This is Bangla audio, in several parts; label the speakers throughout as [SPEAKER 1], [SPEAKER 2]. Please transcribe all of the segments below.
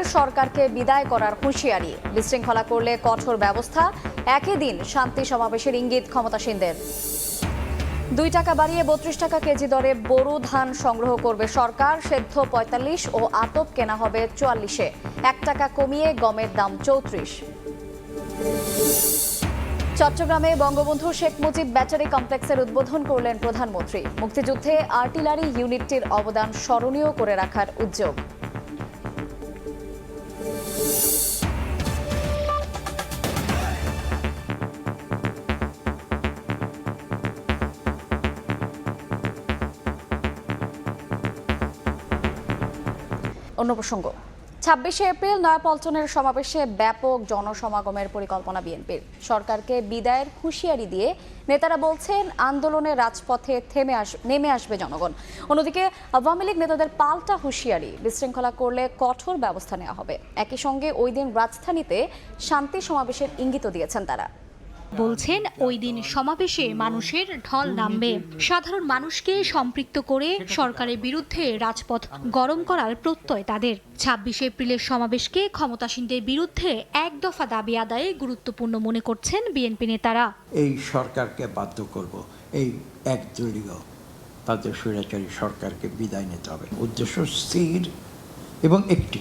[SPEAKER 1] এপ্রিল সরকারকে বিদায় করার হুঁশিয়ারি। বিশৃঙ্খলা করলে কঠোর ব্যবস্থা। একই দিন শান্তি সমাবেশের ইঙ্গিত ক্ষমতাসীনদের। দুই টাকা বাড়িয়ে বত্রিশ টাকা কেজি দরে বোরো ধান সংগ্রহ করবে সরকার। সেদ্ধ পঁয়তাল্লিশ ও আতপ কেনা হবে চুয়াল্লিশে। এক টাকা কমিয়ে গমের দাম চৌত্রিশ। চট্টগ্রামে বঙ্গবন্ধু শেখ মুজিব ব্যাটারি কমপ্লেক্সের উদ্বোধন করলেন প্রধানমন্ত্রী। মুক্তিযুদ্ধে আর্টিলারি ইউনিটটির অবদান স্মরণীয় করে রাখার উদ্যোগ। অন্য প্রসঙ্গ। ছাব্বিশে এপ্রিল নয়াপল্টনের সমাবেশে ব্যাপক জনসমাগমের পরিকল্পনা বিএনপির। সরকারকে বিদায়ের হুঁশিয়ারি দিয়ে নেতারা বলছেন, আন্দোলনের রাজপথে থেমে আস, নেমে আসবে জনগণ। অন্যদিকে আওয়ামী লীগ নেতাদের পাল্টা হুঁশিয়ারি বিশৃঙ্খলা করলে কঠোর ব্যবস্থা নেওয়া হবে। একই সঙ্গে ওই দিন রাজধানীতে শান্তি সমাবেশের ইঙ্গিত দিয়েছেন তারা।
[SPEAKER 2] বলছেন, ওই দিন সমাবেশে মানুষের ঢল নামবে। সাধারণ মানুষকে সম্পৃক্ত করে সরকারের বিরুদ্ধে রাজপথ গরম করার প্রত্যয় তাদের। ছাব্বিশে এপ্রিলের সমাবেশকে ক্ষমতাসীনদের বিরুদ্ধে এক দফা দাবি আদায়ে গুরুত্বপূর্ণ মনে করছেন বিএনপি নেতারা।
[SPEAKER 3] এই সরকারকে বাধ্য করব, এই একদলীয় তাদের স্বৈরাচারী সরকারকে বিদায় নিতে হবে। উদ্দেশ্য স্থির এবং একটি,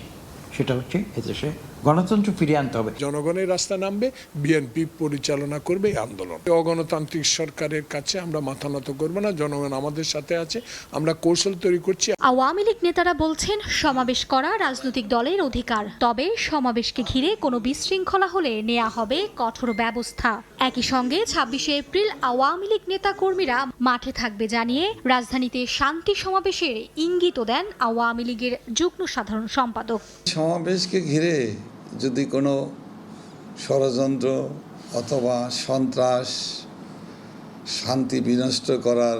[SPEAKER 3] সেটা হচ্ছে এদেশে গণতন্ত্র ফিরিয়ে আনতে হবে।
[SPEAKER 4] জনগণের রাস্তা নামবে বিএনপি পরিচালনা করবে এই আন্দোলন। অগণতান্ত্রিক সরকারের কাছে আমরা মাথা নত করব না জনগণ আমাদের সাথে আছে আমরা কৌশল তৈরি করছি।
[SPEAKER 2] আওয়ামী লীগ নেতারা বলছেন সমাবেশ করা রাজনৈতিক দলের অধিকার তবে সমাবেশকে ঘিরে কোনো বিশৃঙ্খলা হলে নেওয়া হবে কঠোর ব্যবস্থা। একই সঙ্গে ছাব্বিশে এপ্রিল আওয়ামী লীগ নেতা কর্মীরা মাঠে থাকবে জানিয়ে রাজধানীতে শান্তি সমাবেশের ইঙ্গিতও দেন আওয়ামী লীগের যুগ্ম সাধারণ সম্পাদক।
[SPEAKER 5] সমাবেশকে ঘিরে যদি কোনো ষড়যন্ত্র অথবা সন্ত্রাস, শান্তি বিনষ্ট করার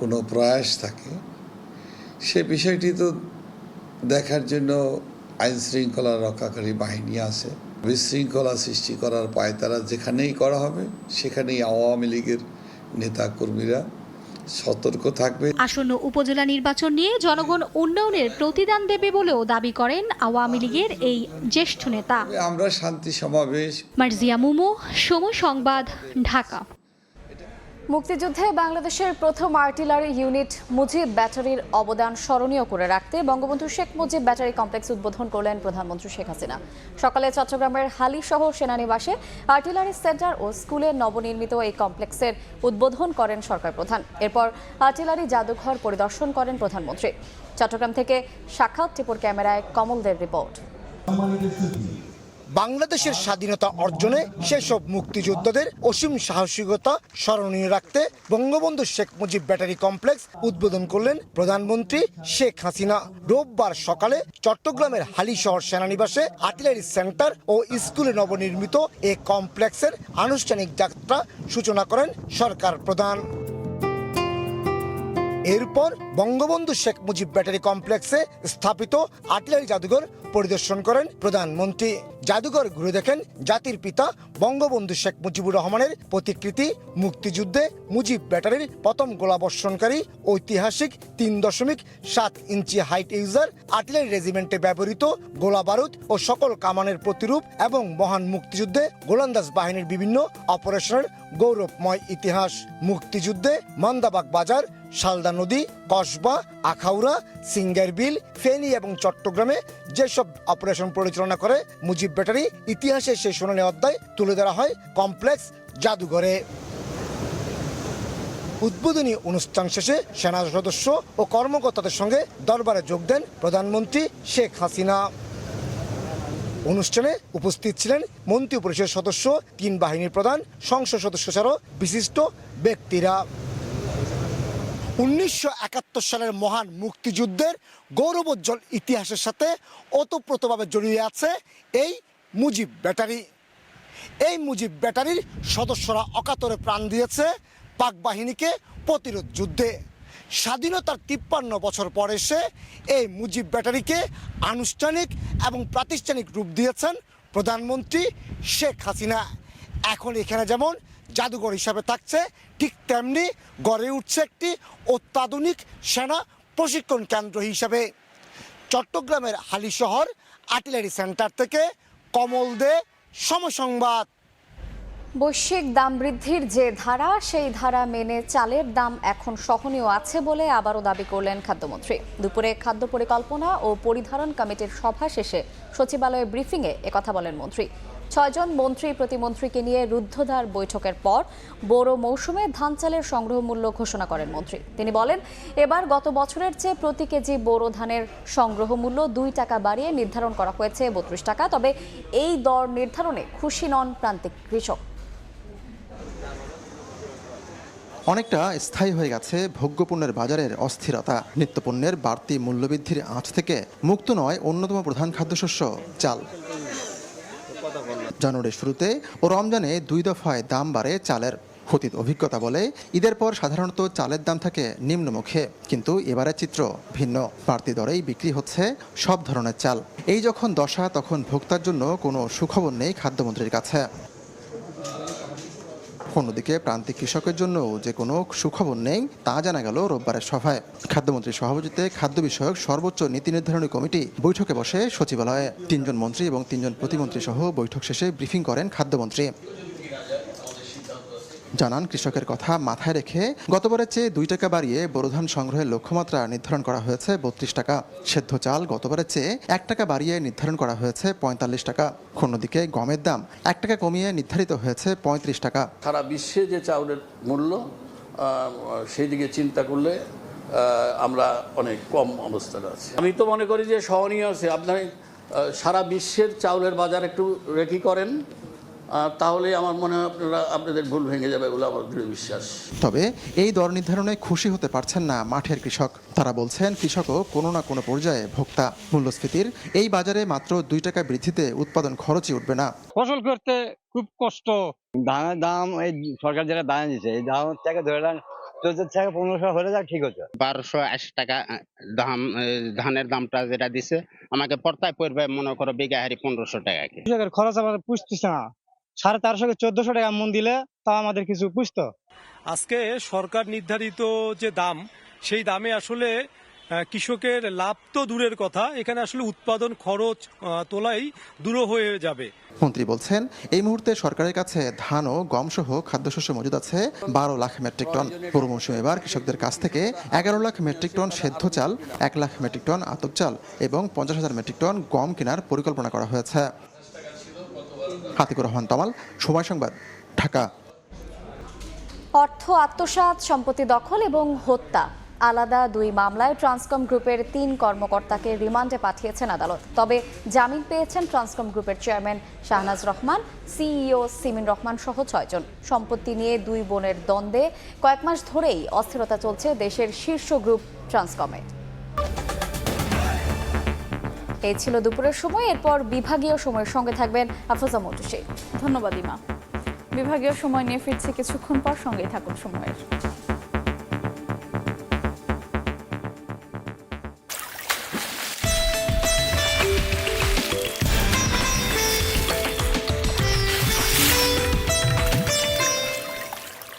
[SPEAKER 5] কোনো প্রয়াস থাকে, সে বিষয়টি তো দেখার জন্য আইন শৃঙ্খলা রক্ষাকারী বাহিনী আছে। বিশৃঙ্খলা সৃষ্টি করার পায় তারা যেখানেই করা হবে, সেখানেই আওয়ামী লীগের নেতা কর্মীরা সতর্ক থাকবে।
[SPEAKER 2] আসন্ন উপজেলা নির্বাচন নিয়ে জনগণ উন্নয়নের প্রতিদান দেবে বলেও দাবি করেন আওয়ামী লীগের এই জ্যেষ্ঠ নেতা।
[SPEAKER 5] আমরা শান্তি সমাবেশ
[SPEAKER 2] মার্জিয়া মুমু সময় সংবাদ ঢাকা।
[SPEAKER 1] মুক্তিযুদ্ধে বাংলাদেশের প্রথম আর্টিলারি ইউনিট মুজিব ব্যাটারির অবদান স্মরণীয় করে রাখতে বঙ্গবন্ধু শেখ মুজিব ব্যাটারি কমপ্লেক্স উদ্বোধন করলেন প্রধানমন্ত্রী শেখ হাসিনা। সকালে চট্টগ্রামের হালিশহ সেনানিবাসে আর্টিলারি সেন্টার ও স্কুলে নবনির্মিত এই কমপ্লেক্সের উদ্বোধন করেন সরকার প্রধান। এরপর আর্টিলারি জাদুঘর পরিদর্শন করেন প্রধানমন্ত্রী। চট্টগ্রাম থেকে সাক্ষাৎ টিপুর ক্যামেরায় কমলদের রিপোর্ট।
[SPEAKER 6] বাংলাদেশের স্বাধীনতা অর্জনে সেসব মুক্তিযোদ্ধাদের অসীম সাহসিকতা স্মরণীয় রাখতে বঙ্গবন্ধু শেখ মুজিব ব্যাটারি কমপ্লেক্স উদ্বোধন করলেন প্রধানমন্ত্রী শেখ হাসিনা। রোববার সকালে চট্টগ্রামের হালিশহর সেনানিবাসে আর্টিলারি সেন্টার ও স্কুলে নবনির্মিত এ কমপ্লেক্সের আনুষ্ঠানিক যাত্রা সূচনা করেন সরকার প্রধান। এরপর বঙ্গবন্ধু শেখ মুজিব ব্যাটারি কমপ্লেক্সে স্থাপিত আর্টিলারি জাদুঘর পরিদর্শন করেন প্রধানমন্ত্রী। জাদুঘর ঘুরে দেখেন জাতির পিতা বঙ্গবন্ধু শেখ মুজিবুর রহমানের প্রতিকৃতি, মুক্তিযুদ্ধে মুজিব ব্যাটারির প্রথম গোলাবর্ষণকারী ঐতিহাসিক তিন দশমিক সাত ইঞ্চি হাইট ইউজার আর্টিলারি রেজিমেন্টে ব্যবহৃত গোলা বারুদ ও সকল কামানের প্রতিরূপ এবং মহান মুক্তিযুদ্ধে গোলন্দাজ বাহিনীর বিভিন্ন অপারেশনের গৌরবময় ইতিহাস। মুক্তিযুদ্ধে মন্দাবাগ বাজার শালদা নদী, কসবা, আখাউড়া সিঙ্গার বিল ফেনী এবং চট্টগ্রামে যেসব অপারেশন পরিচালনা করে মুজিব ব্যাটারি ইতিহাসের সেই সোনালী অধ্যায় তুলে ধরা হয় কমপ্লেক্স জাদুঘরে। উদ্বোধনী অনুষ্ঠান শেষে সেনা সদস্য ও কর্মকর্তাদের সঙ্গে দরবারে যোগ দেন প্রধানমন্ত্রী শেখ হাসিনা। অনুষ্ঠানে উপস্থিত ছিলেন মন্ত্রী পরিষদ সদস্য, তিন বাহিনীর প্রধান, সংসদ সদস্য ছাড়াও বিশিষ্ট ব্যক্তিরা। উনিশশো একাত্তর সালের মহান মুক্তিযুদ্ধের গৌরবোজ্জ্বল ইতিহাসের সাথে ওতপ্রোতভাবে জড়িয়ে আছে এই মুজিব ব্যাটারি। এই মুজিব ব্যাটারির সদস্যরা অকাতরে প্রাণ দিয়েছে পাক বাহিনীকে প্রতিরোধ যুদ্ধে। স্বাধীনতার তিপ্পান্ন বছর পর এসে এই মুজিব ব্যাটারিকে আনুষ্ঠানিক এবং প্রাতিষ্ঠানিক রূপ দিয়েছেন প্রধানমন্ত্রী শেখ হাসিনা। এখন এখানে যেমন জাদুঘর হিসাবে থাকছে। ঠিক তেমনি গড়ে উঠছে একটি অত্যাধুনিক সেনা প্রশিক্ষণ কেন্দ্র হিসাবে। চট্টগ্রামের হালিশহর আর্টিলারি সেন্টার থেকে কমল দে, সমসংবাদ।
[SPEAKER 1] বৈশ্বিক দাম বৃদ্ধির যে ধারা, সেই ধারা মেনে চালের দাম এখন সহনীয় আছে বলে আবারও দাবি করলেন খাদ্যমন্ত্রী। দুপুরে খাদ্য পরিকল্পনা ও পরিধারণ কমিটির সভা শেষে সচিবালয়ে ব্রিফিংয়ে একথা বলেন মন্ত্রী। ছয়জন মন্ত্রী প্রতিমন্ত্রীকে নিয়ে রুদ্ধদ্বার বৈঠকের পর বোরো মৌসুমে ধান চালের সংগ্রহ মূল্য ঘোষণা করেন মন্ত্রী। তিনি বলেন, এবার গত বছরের চেয়ে প্রতি কেজি বোরো ধানের সংগ্রহ মূল্য দুই টাকা বাড়িয়ে নির্ধারণ করা হয়েছে বত্রিশ টাকা। তবে এই দর নির্ধারণে খুশি নন প্রান্তিক কৃষক।
[SPEAKER 7] অনেকটা স্থায়ী হয়ে গেছে ভোগ্যপণ্যের বাজারের অস্থিরতা। নিত্যপণ্যের বাড়তি মূল্যবৃদ্ধির আঁচ থেকে মুক্ত নয় অন্যতম প্রধান খাদ্যশস্য চাল। জানুয়ারির শুরুতে ও রমজানে দুই দফায় দাম বাড়ে চালের। অতীত অভিজ্ঞতা বলে ঈদের পর সাধারণত চালের দাম থাকে নিম্নমুখে, কিন্তু এবারের চিত্র ভিন্ন। বাড়তি দরেই বিক্রি হচ্ছে সব ধরনের চাল। এই যখন দশা, তখন ভোক্তার জন্য কোনো সুখবর নেই খাদ্যমন্ত্রীর কাছে। অন্যদিকে প্রান্তিক কৃষকের জন্য যে কোনো সুখবর নেই, তা জানা গেল রোববারের সভায়। খাদ্যমন্ত্রীর সভাপতিত্বে খাদ্য বিষয়ক সর্বোচ্চ নীতি নির্ধারণী কমিটি বৈঠকে বসে সচিবালয়ে তিনজন মন্ত্রী এবং তিনজন প্রতিমন্ত্রী সহ বৈঠক শেষে ব্রিফিং করেন খাদ্যমন্ত্রী। জানান কৃষকের কথা মাথায় রেখে গতবারের চেয়ে দুই টাকা বাড়িয়ে বোরো ধান সংগ্রহের লক্ষ্যমাত্রা নির্ধারণ করা হয়েছে বত্রিশ টাকা। সেদ্ধ চাল গতবারের চেয়ে এক টাকা বাড়িয়ে নির্ধারণ করা হয়েছে পঁয়তাল্লিশ টাকা। অন্যদিকে গমের দাম এক টাকা কমিয়ে নির্ধারিত হয়েছে পঁয়ত্রিশ টাকা।
[SPEAKER 8] সারা বিশ্বে যে চাউলের মূল্য সেই দিকে চিন্তা করলে আমরা অনেক কম অবস্থানে আছি। আমি তো মনে করি যে সহনীয় আছে। আপনার সারা বিশ্বের চাউলের বাজার একটু রেখি করেন। তাহলে আমার মনে হয় আপনারা আপনাদের ভুল ভেঙে যাবে বলে আমার দৃঢ় বিশ্বাস।
[SPEAKER 7] তবে এই দর নির্ধারণে খুশি হতে পারছেন না মাঠের কৃষক। তারা বলছেন কৃষকও কোনো না কোনো পর্যায়ে ভোক্তা। মূল্যস্ফীতির এই বাজারে মাত্র দুই টাকা বৃদ্ধিতে উৎপাদন খরচই উঠবে না।
[SPEAKER 9] ফসল করতে খুব কষ্ট। ধানের দাম এই সরকার যেটা দাম দিচ্ছে এই দাম থেকে ধরে নেন চোদ্দ থেকে পনেরোশো হলে যা ঠিক হচ্ছে।
[SPEAKER 10] বারোশো আশি টাকা দাম ধানের দামটা যেটা দিছে আমাকে পর্তায় পড়বে মনে করো বিঘা হারি পনেরোশো টাকা
[SPEAKER 9] খরচ আমাদের পুষতেছে না। সাড়ে তেরোশো চোদ্দশো টাকা মন দিলে তা আমাদের কিছু পুষতো।
[SPEAKER 11] আজকে সরকার নির্ধারিত যে দাম সেই দামে আসলে কৃষকের লাভ তো দূরের কথা এখানে আসলে উৎপাদন খরচ তোলাই দূর হয়ে যাবে।
[SPEAKER 7] মন্ত্রী বলছেন এই মুহূর্তে সরকারের কাছে ধান ও গম সহ খাদ্যশস্য মজুদ আছে বারো লাখ মেট্রিক টন। পুরো মৌসুমে এবার কৃষকদের কাছ থেকে এগারো লাখ মেট্রিক টন সেদ্ধ চাল এক লাখ মেট্রিক টন আতপ চাল এবং পঞ্চাশ হাজার মেট্রিক টন গম কেনার পরিকল্পনা করা হয়েছে। হাতিকুর রহমান তমাল, সময় সংবাদ, ঢাকা।
[SPEAKER 1] অর্থ, আত্মসাৎ, সম্পত্তি দখল এবং হত্যা। আলাদা দুই মামলায় ট্রান্সকম গ্রুপের তিন কর্মকর্তাকে রিমান্ডে পাঠিয়েছেন আদালত। তবে জামিন পেয়েছেন ট্রান্সকম গ্রুপের চেয়ারম্যান শাহনাজ রহমান, সিইও সিমিন রহমান সহ ছয়জন সম্পত্তি নিয়ে দুই বোনের দ্বন্দ্বে কয়েক মাস ধরেই অস্থিরতা চলছে দেশের শীর্ষ গ্রুপ ট্রান্সকমে। এই ছিল দুপুরের সময়। এরপর বিভাগীয় সময়ের সঙ্গে থাকবেন আফরোজা মন্টুসি
[SPEAKER 12] ধন্যবাদ, ইমা। বিভাগীয় সময় নিয়ে ফিরছে কিছুক্ষণ পর, সঙ্গেই থাকুন সময়ের।